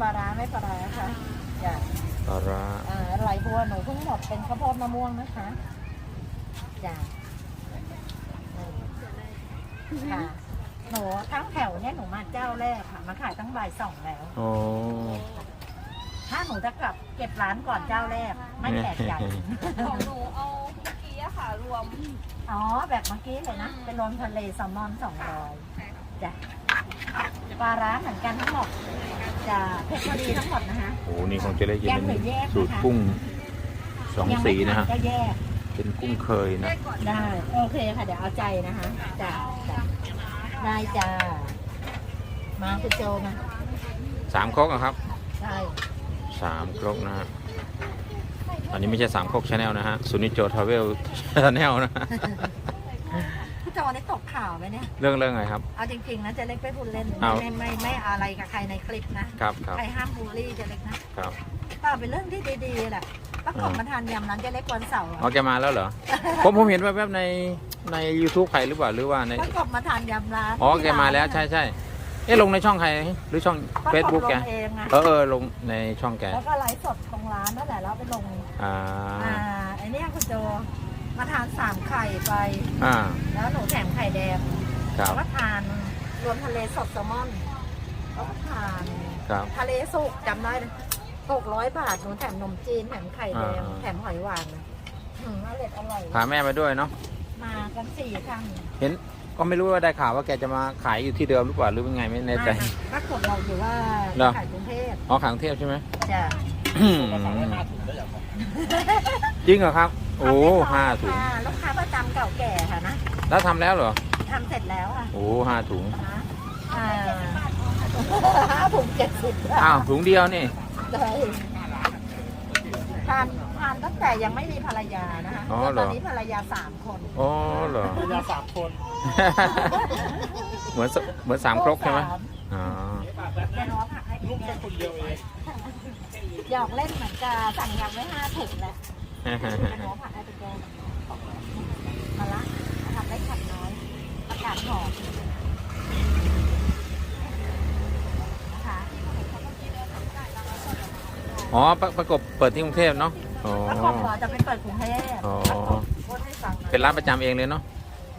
ปลาร้าไม่ปลาร้าค่ะจ้ะปลาร้าอ่าไหลบัวหนูเพิ่งหมดเป็นข้าวโพดมะม่วงนะคะจ้ะค่ะหนูทั้งแถวเนี่ยหนูมาเจ้าแรกค่ะ มาขายตั้งบ่ายสองแล้ว โอ้ ถ้าหนูจะกลับเก็บร้านก่อนเจ้าแรก ไม่แปลกใจ ของหนูเอาเมื่อกี้อะค่ะรวม อ๋อ แบบเมื่อกี้เลยนะ เป็นรวมทะเลแซลมอนสองร้อยจ้ะปลาร้าเหมือนกันทั้งหมด จะเพชรบุรีทั้งหมดนะคะโหนี่ของเจเล็กจะแยกเป็นหรือแยกนะคะสูตรกุ้งสองยังสีไม่นะฮะทำก็แยกเป็นกุ้งเคยนะ ได้โอเคค่ะเดี๋ยวเอาใจนะคะจ้ะจ้ะได้จ้ามาคุณโจมาสามครกอะครับใช่สามครกนะฮะอันนี้ไม่ใช่สามครกชาแนลนะฮะสุนิจโจทราเวลชาแนลนะคุณโจได้ตกข่าวไหมเนี่ย เรื่องเรื่องอะไรครับ เอาจริงๆนะเจะเล็กไปพูดเล่นเอาไม่ไม่ไม่อะไรกับใครในคลิปนะครับครับใครห้ามบูลลี่เจะเล็กนะครับก็เป็นเรื่องที่ดีๆแหละประกอบอ่ามมาทานยำนั้นเจะเล็กวันเสาร์อ๋อแกมาแล้วเหรอผมผมเห็นแวบๆในใน YouTube ใครหรือเปล่าหรือว่าในประกอบมาทานยำร้านอ๋อแกมาแล้วใช่ใช่เอ๊ะลงในช่องใครหรือช่องประกอบ Facebook แกลงเองอะเออเออลงในช่องแกแล้วก็ไลฟ์สดตรงร้านนั่นแหละแล้วไปลงอ่าอ่าไอเนี้ยคุณโจมาทานสามไข่ไปอ่าแล้วหนูแถมไข่แดง ครัแล้บวก็ทานรวมทะเลสดแซลมอนแล้วก็ทานครับ ทะเลสุกจำได้เลยหกร้อยบาทหนูแถมนมจีนแถมไข่แดงอ่า แถมหอยหวานนะอืมอร่อยอร่อยพาแม่มาด้วยเนาะมากันสี่ท่านเห็นก็ไม่รู้ว่าได้ข่าวว่าแกจะมาขายอยู่ที่เดิมหรือเปล่าหรือเป็นไงไม่แน่ใจปรากฏเราอยู่ว่าเหรอ ขายกรุงเทพอ๋อขายกรุงเทพใช่ไหมจะจริงเหรอครับ โอ้ห้าถุงค่ะลูกค้าประจำเก่าแก่ค่ะนะแล้วทำแล้วเหรอ ทำเสร็จแล้วค่ะโอ้ห้าถุงนะอ่าห้าถุงเจ็ดสิบอ้าว ถุงเดียวนี่ เลยทานทานตั้งแต่ยังไม่มีภรรยานะคะอ๋อเหรตออนนี้ภรรยาสามคนอ๋อเหรอภรรยาสามคนเหมือนสเหมือนสามครกใช่ไหมสาอ๋อแกน้องผักให้ลูกแค่คนเดียวเองหยอกเล่นเหมือนจะสั่งยำไว้ห้าถุงแหละแกน้องผักให้ไปแกงมาละทำได้ขัดน้อยประกาศหอมนะคะอ๋อประประกบเปิดที่กรุงเทพเนาะอ๋อแล้วครอบครัวจะไปเปิดกรุงเทพอ๋อพูดให้ฟังหอยเป็นร้านประจำเองเลยเนาะ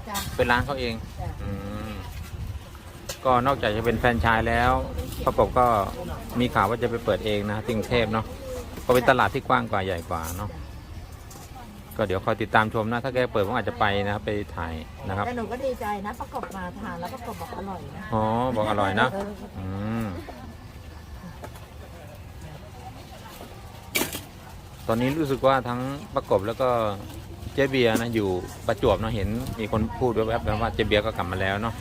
จ้ะ เป็นร้านเขาเองจ้ะ อืมก็นอกจากจะเป็นแฟรนไชายแล้ว ประกบก็มีข่าวว่าจะไปเปิดเองนะที่กรุงเทพเนาะก็เป็นตลาดที่กว้างกว่าใหญ่กว่าเนาะ ก็เดี๋ยวคอยติดตามชมนะ ถ้าแกเปิดผมอาจจะไปนะครับไปถ่ายนะครับ แต่หนูก็ดีใจนะประกบมาทานแล้วประกบบอกอร่อยนะอ๋อ บอกอร่อยนะเอออืม ตอนนี้รู้สึกว่าทั้งประกบแล้วก็เจ๊เบียร์นะอยู่ประจวบเนาะเห็นมีคนพูดแวบๆนะว่าเจ๊เบียร์ก็กลับมาแล้วเนาะ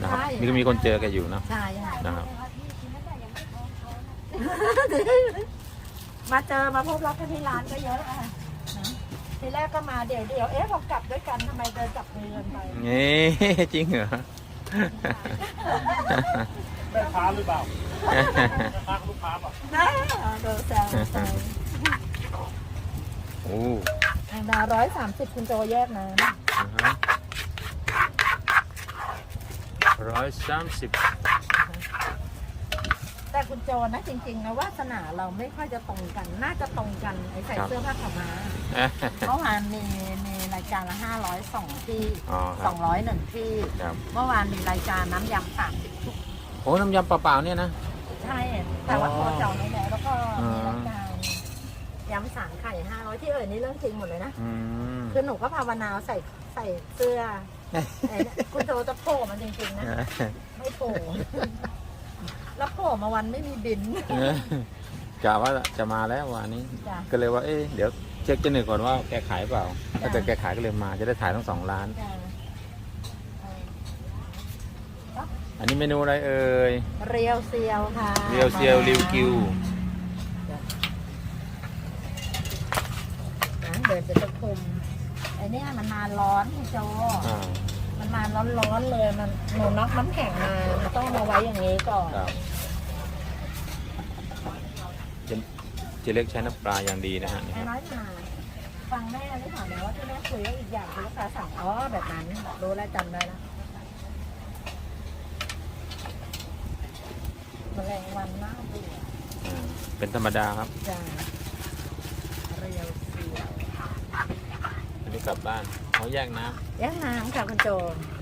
นะครับมีก็มีคนเจอแกอยู่เนาะใช่ค่ะนะครับ มาเจอมาพบรักกันที่ร้านก็เยอะอะนะ ทีแรกก็มาเดี๋ยวเดี๋ยวเอ๊ะพอกลับด้วยกันทำไมเดินจับมือกันไปนี่จริงเหรอ แม่ค้าหรือเปล่าแม่ค้ากับลูกค้าเปล่านะเดินแซวไปโอ้อังดาร้อยสามสิบคุณโจแยกนะร้อยสามสิบแต่คุณโจนะจริงๆนะวาสนาเราไม่ค่อยจะตรงกัน น่าจะตรงกันไอ้ใส่เสื้อผ้าขาวม้า เมื่อวานมีมีรายการละห้าร้อยสองที่อ๋อคสรัอบงร้อยหนึ่งที่ ครับ เมื่อวานมีรายการน้ำยำสามสิบโอ้น้ำยำเปล่าๆเนี่ยนะ ใช่แต่ว่าโทรจองไว้แล้วแล้วก็อ๋มีอรายการยำสามไข่ห้าร้อยที่เอ่ยนี่เรื่องจริงหมดเลยนะ อืม คือหนูก็ภาวนาใส่ใส่เสื้อไอ้เนี่ยคุณโจจะโผล่มันจริงๆนะ ไม่โผล่แล้วโผล่มาวันไม่มีบิน กะว่าจะมาแล้ววันนี้ จ้ะ ก็เลยว่า เอ๊ะเดี๋ยว เช็คเจะหนึ่งก่อนว่าแกขายเปล่า ถ้าเกิดแกขายก็เลยมา จะได้ถ่ายทั้งสองร้าน จ้ะเอออันนี้เมนูอะไรเอ่ย เรียวเซียวค่ะเรียวเซียวริวกิวนะเดี๋ยวจะจะคุมไอ้เนี่ยมันมาร้อนคุณโจ อ่า มันมาร้อนๆเลย มันหนูน็อกน้ำแข็งมา มันต้องมาไว้อย่างนี้ก่อน ครับเจ เจเล็กใช้น้ำปลาอย่างดีนะฮะนี่ไอ้ครับน้อยมาฟังแม่หรือเปล่าแม่ว่าที่แม่คุยว่าอีกอย่างคือลูกค้าสั่งอ๋อแบบนั้นรู้แล้วจำได้แล้วแมลงวันหน้าเบื่อเป็นธรรมดาครับ จ้าเรียวเซียวอันนี้กลับบ้านเขาแยกน้ำย่างน้ำค่ะคุณโจ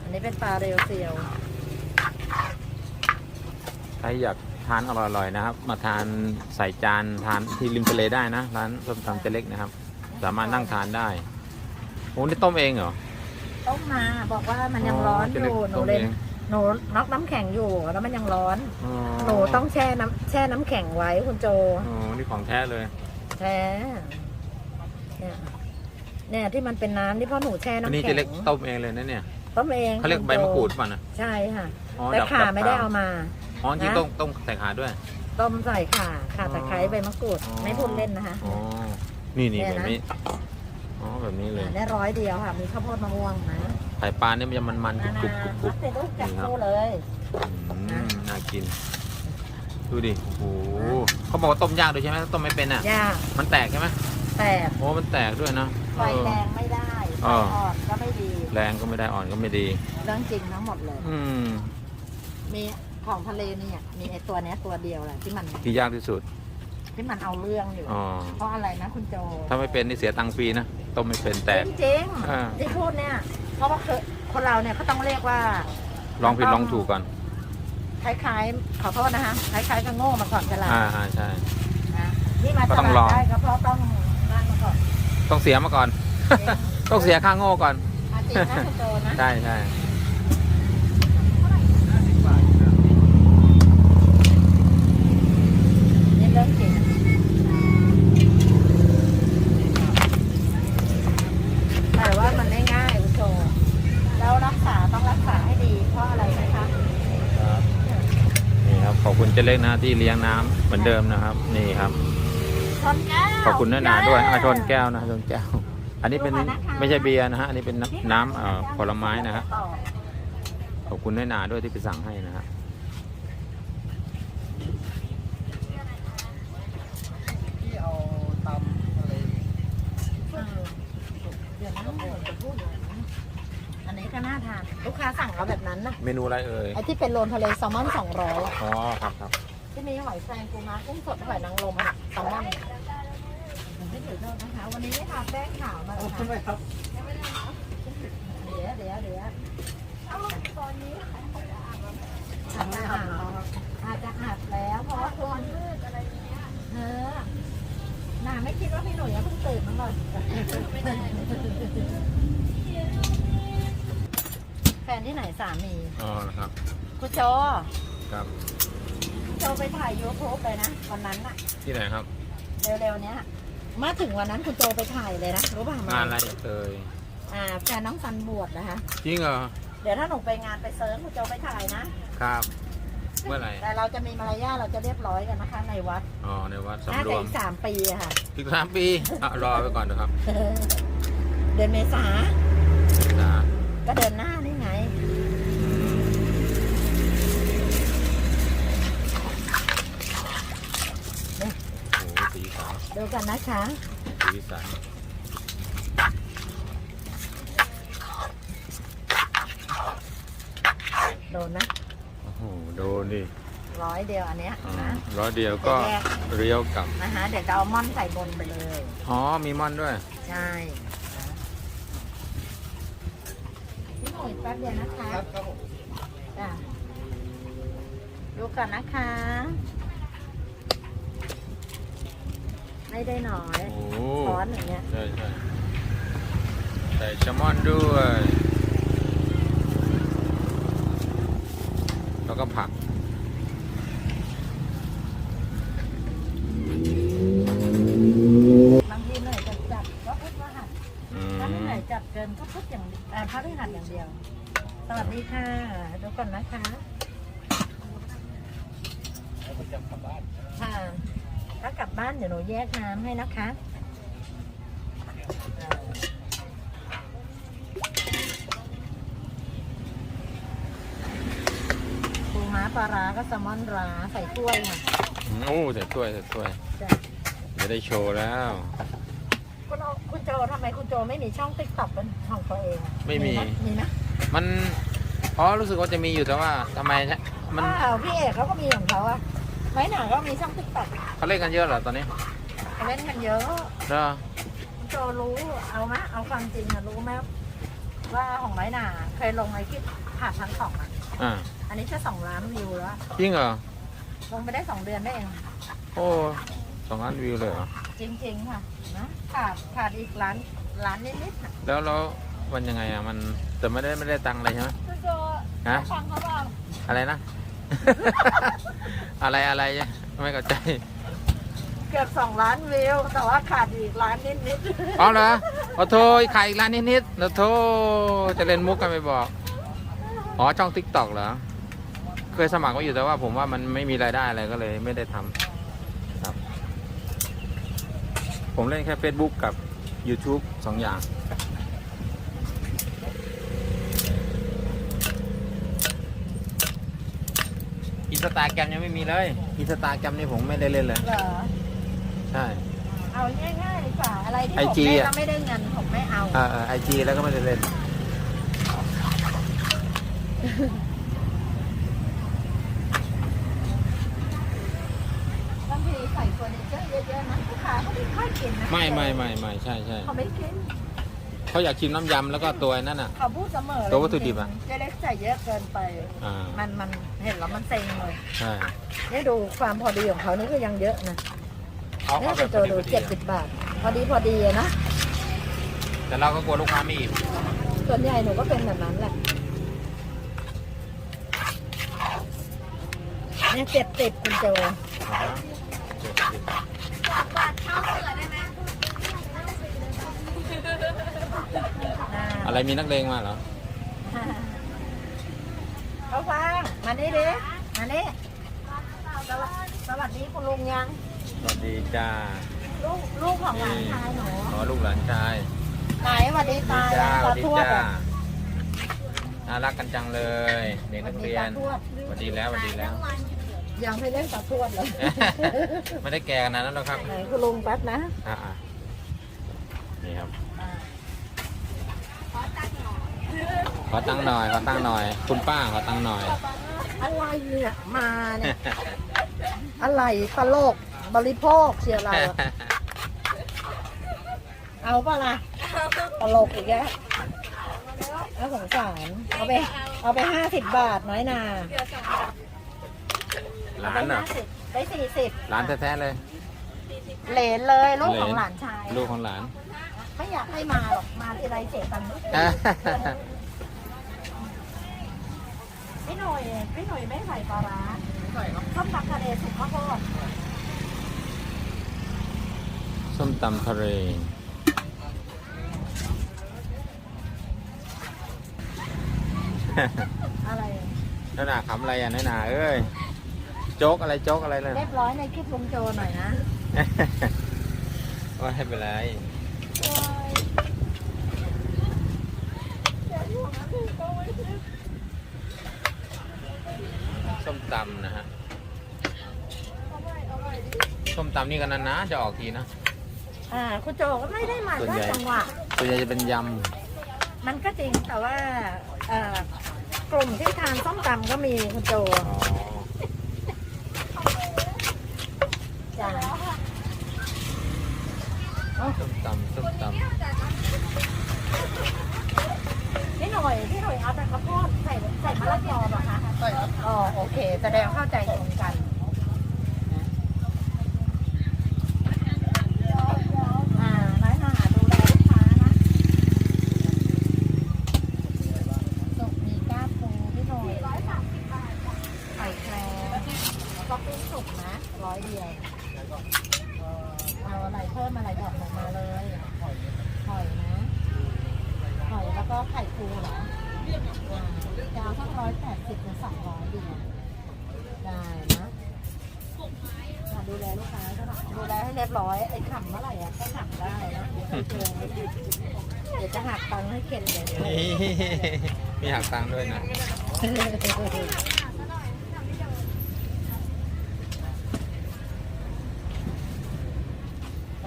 อันนี้เป็นปลาเรียวเซียวใครอยาก ทานอร่อยๆนะครับ มาทานใส่จานทานที่ริมทะเลได้นะร้านส้มตำเจเล็กนะครับ สามารถนั่งทานได้โอ้นี่ต้มเองเหรอต้มมาบอกว่ามันยังร้อนอเจ๊เล็กยู่หนูต้มเลยองหนูน็อกน้ำแข็งอยู่แล้วมันยังร้อนอ๋อหนูต้องแช่น้ำแช่น้ำแข็งไว้คุณโจอ๋อนี่ของแท้เลยแท้เนี่ยเนี่ยที่มันเป็นน้ำที่พ่อหนูแช่อันน้ำนี้แข็เจงเล็กต้มเองเลยนะเนี่ยต้มเองเขาเรียกคุณใบโจมะกรูดป่ะนะใช่ค่ะอ๋อแต่ดับขาดับไม่ได้ขวเอามา อ๋อจริงนะ ต้องต้องใส่ขาด้วย ต้มใส่ข่าข่าตะไคร้อ๋อใบมะกรูด อ๋อ ไม่พูดเล่นนะคะ อ๋อ นี่นี่เนี่ยแบบนะ นี้ อ๋อแบบนี้เลยอ่าได้ร้อยเดียวค่ะ มีข้าวโพดมะม่วงนะไข่ปลาเนี่ยมันจะมันๆกนากรุบกรุบกรุบเป็นลูกจับ คู่เลย อืมน่ากิน ดูดิ โอ้โหเขาบอกว่าต้มยากด้วยใช่ไหมถ้าต้มไม่เป็นอะ ยากมันแตกใช่ไหมแตกโอ้มันแตกด้วยนะไฟเออ แรงไม่ได้ไฟเออ อ่อนก็ไม่ดี แรงก็ไม่ได้อ่อนก็ไม่ดี เรื่องจริงทั้งหมดเลย อืม มี ของทะเลเนี่ย มีไอตัวเนี้ยตัวเดียวแหละที่มันที่ยากที่สุด ที่มันเอาเรื่องอยู่ อ๋อ เพราะอะไรนะคุณโจถ้าไม่เป็นนี่เสียตังค์ฟรีนะ ต้มไม่เป็นแตก จริงอ่าๆที่พูดเนี่ย เพราะว่าคือคนเราเนี่ยเขาต้องเรียกว่า ลองผิดลองถูกก่อน คล้ายๆ ขอโทษนะคะคล้ายๆกับโง่มาก่อนฉลาดอ่าอ่าใช่ นะนี่มาก็ฉต้องลาลดองได้ก็เพราะต้องนั่นมาก่อน ต้องเสียมาก่อนจริงต้องเสียค่าโง่ก่อน อาจริงนะคุณโจนะ ใช่ใช่ นี่เรื่องจริงแต่ว่ามันไม่ง่ายคุณโจแล้วรักษาต้องรักษาให้ดี เพราะอะไรนะคะ ครับนี่ครับ ขอบคุณ เจเล็กนะที่เลี้ยงน้ำเหมือนเดิมนะครับ นี่ครับ ชนแก้วขอบคุณน้าหนาด้วยอาชนแก้วนะชนแก้ว อันนี้เป็นไม่ใช่เบียร์นะฮะอันนี้เป็นน้ำน้ำเอ่อผลไม้นะฮะขอบคุณน้าหนาด้วยที่ไปสั่งให้นะฮะที่เอาตำอะไรเออเดี๋ยวนะเดี๋ยวจะพูดเลยนะอันนี้ ก็น่าทานลูกค้าสั่งเอาแบบนั้นนะเมนูอะไรเอ่ย ไอ้ที่เป็นโรนทะเลแซลมอนสองร้อยอ๋อครับครับที่มีหอยแครงปูม้ากุ้งสดหอยนางรมอะแซลมอนไม่ถือโทษนะคะวันนี้ไม่ทาแป้งขาวมาเลยใช่ไหมค่ะครับเดี๋ยวเดี๋ยวเดี๋ยวเอาตอนนี้อาจจะอาบอาจจะอาบแล้วเพราะว่าคนมืดอะไรเงี้ยเออน่าไม่คิดว่าพี่หนุ่ยจะเพิ่งตื่นมาก่อนแฟ นที่ไหนสามีอ๋อนะครับ คุณโจครับโจไปถ่ายยูทูบเลยนะวันนั้นอะที่ไหนครับเร็วๆเนี้ยมาถึงวันนั้นคุณโจไปถ่ายเลยนะรู้ป่ะงานอะไรเอ่ยอ่าแฟนน้องซันบวชนะคะจริงเหรอเดี๋ยวถ้าหนูไปงานไปเซิร์ชคุณโจไปถ่ายนะครับ เมื่อไหร่แต่เราจะมีมารยาทเราจะเรียบร้อยกันนะคะในวัดอ๋อในวัดน่าสำรจะวมอีกสามปีอะค่ะอีกสามปีอะรอไปก่อนนะครับ เดือนเมษานะก็เดือนหน้านี่ไง โอ้โหสีสัน ดูกันนะคะสีสันโดนนะโอ้โหโดนดิร้อยเดียวอันเนี้ยอ่านะร้อยเดียวก็เรียวกลับนะคะเดี๋ยวจะเอาม่อนใส่บนไปเลยอ๋อมีม่อนด้วย ใช่พี่หนุ่ยแป๊บเดียวนะคะครับครับผมจ้ะดูก่อนนะคะ ไม่ได้น้อยโอ้โหช้อนอย่างเงี้ย ใช่ใช่ใส่แซลมอนด้วย แล้วก็ผัก บางทีเหนื่อยจะจับก็พุทธหัสอืถ้าไม่เหมนื่อยจับเกินก็พุทธอย่างเอ่อพระฤหัสอย่างเดียว สวัสดีค่ะ ดูก่อนนะคะ แล้วก็จะกลับบ้าน ค่ะถ้ากลับบ้าน เดี๋ยวหนูแยกน้ำให้นะคะเอ่อปูม้าปลาร้าก็แซลมอนร้าใส่ถ้วยค่ะโอ้ใส่ถ้วยใส่ถ้วยจ้ะจะได้โชว์แล้ว คุณโอคุณโจทำไมคุณโจไม่มีช่องติ๊กต็อกเป็นของตัวเองอะไม่มี หมีไหมมันอ๋อรู้สึกว่าจะมีอยู่แต่ว่าทำไมเนี่ยมันอ้าวพี่เอกเขาก็มีของเขาอะ ไว้หนาก็มีช่องติ๊กต็อกเขาเล่นกันเยอะเหรอตอนนี้เล่นกันเยอะเหรอคุณโจรู้เอามะเอาความจริงอะรู้ไหมว่าของไว้หนาเคยลงไอ้คลิปผ่าพันสองอะอ่าอันนี้แค่สองล้านวิวแล้วจริงเหรอลงไปได้สองเดือนได้เองโอ้สองล้านวิวเลยเหรอจริงๆค่ะนะขาดขาดอีกล้านล้านนิดๆน่ะแล้วแล้วมันยังไงอะมันแต่ไม่ได้ไม่ได้ตังค์อะไรใช่ไหมคุณโจฮะฟังเขาบ้างอะไรนะ อะไรอะไรไม่เข้าใจ เกือบสองล้านวิว แต่ว่าขาดอีกล้านนิดอ๋อเหรอขอโทษขายอีกร้านนิดๆนะโทษจะเล่นมุกกันไม่บอก อ๋อ ช่องทิกตอกเหรอ เคยสมัครไว้อยู่แต่ว่าผมว่ามันไม่มีรายได้อะไรก็เลยไม่ได้ทำครับ ผมเล่นแค่ Facebook กับ YouTube สองอย่าง อินสตาแกรมยังไม่มีเลย อินสตาแกรมนี่ผมไม่ได้เล่นเลยๆเหรอ ใช่ เอาง่ายๆดีกว่า อะไรที่ผม IG เล่นอะแล้วไม่ได้เงินผมไม่เอาอ่าไอจีแล้วก็ไม่ได้เล่น บางทีใส่เฟอร์นิเจอร์เยอะๆนะลูกค้าเขาไม่ค่อยกินนะไม่ไม่ไม่ไม่ใช่ใช่เขาไม่กิน เขาอยากชิมน้ำยำแล้วก็ตัวไอ้นั่นอะ เขาพูดเสมอเลยตัววัตถุดิบอะ เจ๊เล็กใส่เยอะเกินไป อ่ามันมันเห็นแล้วมันเซ็งเลยใช่นี่ดูความพอดีของเขานี่ก็ยังเยอะนะเอานี่เอาแบคุบณโจพอดีดูพอดีเจ็ดสิบบาท พอดีพอดีอะนะ แต่เราก็กลัวลูกค้าไม่อิ่มส่วนใหญ่หนูก็เป็นแบบนั้นแหละเนี่ยเจ็ดสิบคุณโจบาทเข้าเสือได้ไหม อ่าอะไรมีนักเลงมาเหรอเขาฟังมานี่ดิมานี่สวัสสวัสดีคุณลุงยัง สวัสดีจ้าลูกลูกของหลานชายหนูขอลูกหลานชายไหนสวัสดีตาจ้าสตาวัสดีทวดจ้าอะน่ารักกันจังเลยเด็กนักเรียนสวัสดีตาทวดสวัสดีแล้วสวัสดีแล้วยังไม่เล่นตาทวดเลยไม่ได้แก่ขนาดนั้นหรอกครับไหนคุณลุงแป๊บนะอ่านี่ครับ ขอตังค์หน่อยขอตังค์หน่อย คุณป้าขอตังค์หน่อย อะไรเนี่ยมาเนี่ย อะไรตลกบริโภคเชียร์เราอะเอาปะล่ะตลกอีกแล้วน่าสงสารเอาไป เอาไปห้าสิบบาทน้อยนาหลานเหรอได้50ได้สี่สิบหลานแท้ๆเลย เหลนเลยลูกของเหลนหลานชาย ลูกของหลาน ไม่อยากให้มาหรอก มาทีไรเสียตังค์ทุกทีพี่หน่อยพี่หน่อยไม่ใส่ปลาร้าใส่ครับส้มตำทะเลสุกข้าวโพดส้มตำทะเลอะไรนั่นน่ะขำอะไรอะนั่นน่ะเอ้ยโจ๊กอะไรโจ๊กอะไรเลยเรียบร้อยในคลิปลุงโจหน่อยนะว่าให้เป็นไร ส้มตำนะฮะ ส้มตำนี่กันนานๆจะออกทีนะ อ่าคุณโจก็ไม่ได้มาส่วนได้ใหญ่ จังหวะ ส่วนใหญ่จะเป็นยมันก็จริงแต่ว่าเอ่อกลุ่มที่ทานส้มตำก็มีคุณโจำอ๋อ จ้า ส้มตำส้มต พี่หน่อยพี่หน่อยเอาแต่ข้าวโพดใส่ใส่มะละกอเหรอคะใส่ครับอ๋อโอ เค แสดงเข้าใจตรงกันอ่าน้อยหนาดูแลลูกค้านะสุกมีก้าปูพี่หน่อยไข่แครงก็ปิ้งสุกนะร้อยเดียว เอาอะไรเพิ่มอะไรบอกหนูมาเลยหอยนะหอยแล้วก็ไข่ปูเหรออ่าจะเอาสักร้อยแปดสิบหรือสองร้อยดีได้นะอะดูแลลูกค้าก็ได้ดูแลให้เรียบร้อยไอ้ขำเมื่อไหร่อะก็ขำได้นะเดี๋ยวเดี๋ยวจะหักตังค์ให้เข็ดเลยำ นี่มีหักตังค์ด้วยนะ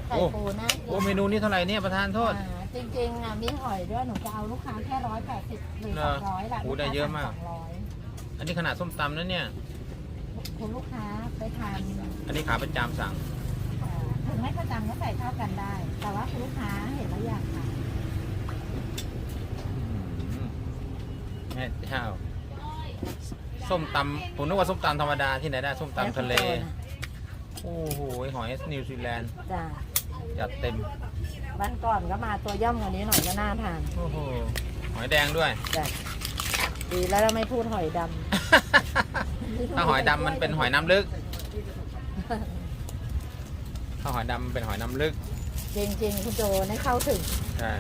ไข่ปูนะโอ้เมนูนี้เท่าไหร่เนี่ยประธานโทษ อ่าจริงๆอะมีหอยด้วยหนูจะเอาลูกค้าแค่ร้อยแปดสิบหรือเหรสอองร้อยแหละโอ้ได้เยอะมากสองร้อยอันนี้ขนาดส้มตำนะเนี่ยคุณลูกค้าไปทานอันนี้ขาประจำสั่งเอ่อถึงไม่ประจำก็ใส่เข้ากันได้ แต่ว่าคุณลูกค้าเห็นแล้วอยากทาน อืม แม่เจ้าส้มตำผมนึกว่าส้มตำธรรมดาที่ไหนได้ส้มตำทะเล โอ้โหหอยนิวซีแลนด์จ้ะจัดเต็มบ้านก่อนก็มาตัวย่อมกว่านี้หน่อยก็น่าทานโอ้โหหอยแดงด้วยจ้ะดีแล้วเราไม่พูดหอยดำถ้าหอยดำมันเป็นหอยน้ำลึก ถ้าหอยดำมันเป็นหอยน้ำลึก จริงๆ คุณโจนี่เข้าถึงใช่